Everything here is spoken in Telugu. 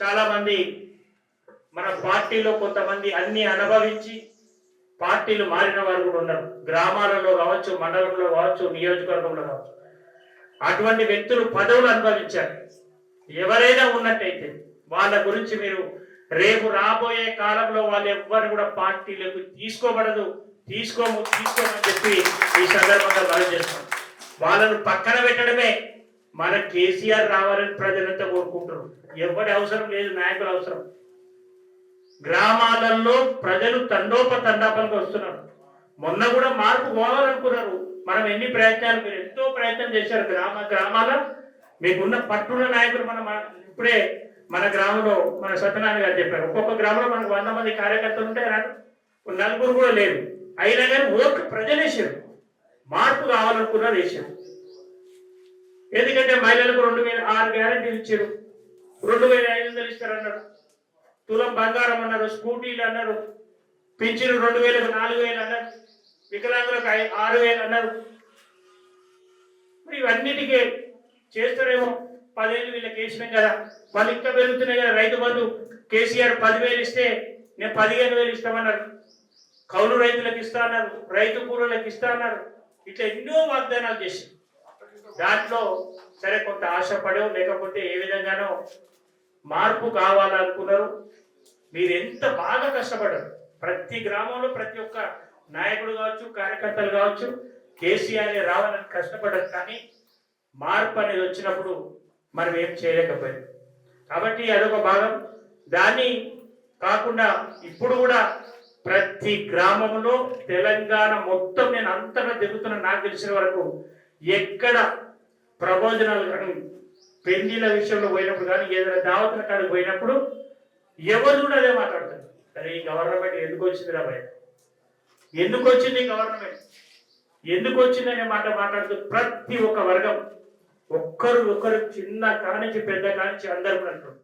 చాలా మంది మన పార్టీలో కొంతమంది అన్ని అనుభవించి పార్టీలు మారిన వారు కూడా ఉన్నారు. గ్రామాలలో కావచ్చు మండలంలో కావచ్చు నియోజకవర్గంలో కావచ్చు. అటువంటి వ్యక్తులు పదవులు అనుభవించారు. ఎవరైనా ఉన్నట్టయితే వాళ్ళ గురించి మీరు రేపు రాబోయే కాలంలో వాళ్ళు ఎవ్వరు కూడా పార్టీలకు తీసుకోబడదు తీసుకోము తీసుకోమని చెప్పి ఈ సందర్భంగా మనం చేస్తాం వాళ్ళను పక్కన పెట్టడమే మన కేసీఆర్ రావాలని ప్రజలంతా కోరుకుంటారు ఎవరి అవసరం లేదు నాయకుల అవసరం. గ్రామాలలో ప్రజలు తండోపతండాపలకు వస్తున్నారు. మొన్న కూడా మార్పు పోవాలనుకున్నారు. మనం ఎన్ని ప్రయత్నాలు మీరు ఎంతో ప్రయత్నం చేశారు గ్రామ గ్రామాల. మీకున్న పట్టున్న నాయకులు మన ఇప్పుడే మన గ్రామంలో మన సత్యనారాయణ గారు చెప్పారు. ఒక్కొక్క గ్రామంలో మనకు వంద మంది కార్యకర్తలు ఉంటే నలుగురు కూడా లేరు. అయినా కానీ ఓట్లు ప్రజలు వేసారు మార్పు కావాలనుకున్నారు వేసారు ఎందుకంటే మహిళలకు రెండు వేల ఆరు గ్యారంటీలు ఇచ్చారు. రెండు వేల ఐదు వందలు ఇస్తారన్నారు. తులం బంగారం అన్నారు స్కూటీలు అన్నారు పింఛను రెండు వేలకు నాలుగు వేలు అన్నారు వికలాంగులకు ఆరు వేలు అన్నారు. మరి ఇవన్నిటికీ చేస్తారేమో పదివేలు వీళ్ళకి వేసినాం కదా. వాళ్ళు ఇంకా పెరుగుతున్నాయి కదా. రైతు బంధు కేసీఆర్ పదివేలు ఇస్తే నేను పదిహేను వేలు ఇస్తామన్నారు. కౌలు రైతులకు ఇస్తా అన్నారు రైతు కూరలకు ఇస్తా అన్నారు. ఇట్లా ఎన్నో వాగ్దానాలు చేసి దాంట్లో సరే కొంత ఆశపడో లేకపోతే ఏ విధంగానో మార్పు కావాలనుకున్నారు. మీరు ఎంత బాగా కష్టపడ్డారు. ప్రతి గ్రామంలో ప్రతి ఒక్క నాయకుడు కావచ్చు కార్యకర్తలు కావచ్చు కేసీఆర్ రావాలని కష్టపడ్డారు. కానీ మార్పు అనేది వచ్చినప్పుడు మనం ఏం చేయలేకపోయాం. కాబట్టి అదొక భాగం. దాన్ని కాకుండా ఇప్పుడు కూడా ప్రతి గ్రామంలో తెలంగాణ మొత్తం నేను అంతగా తిరుగుతున్న నాకు తెలిసిన వరకు ఎక్కడ ప్రబోజనాలు కానీ పెళ్ళిల విషయంలో పోయినప్పుడు కానీ ఏదైనా దావతుల కాడికి పోయినప్పుడు ఎవరు కూడా అదే మాట్లాడతారు. సరే ఈ గవర్నమెంట్ ఎందుకు వచ్చింది రా భయ ఎందుకు వచ్చింది గవర్నమెంట్? ఎందుకు వచ్చిందనే మాట మాట్లాడుతూ ప్రతి ఒక్క వర్గం ఒక్కరు ఒకరు చిన్న కానించి పెద్ద కానించి అందరూ అంటున్నారు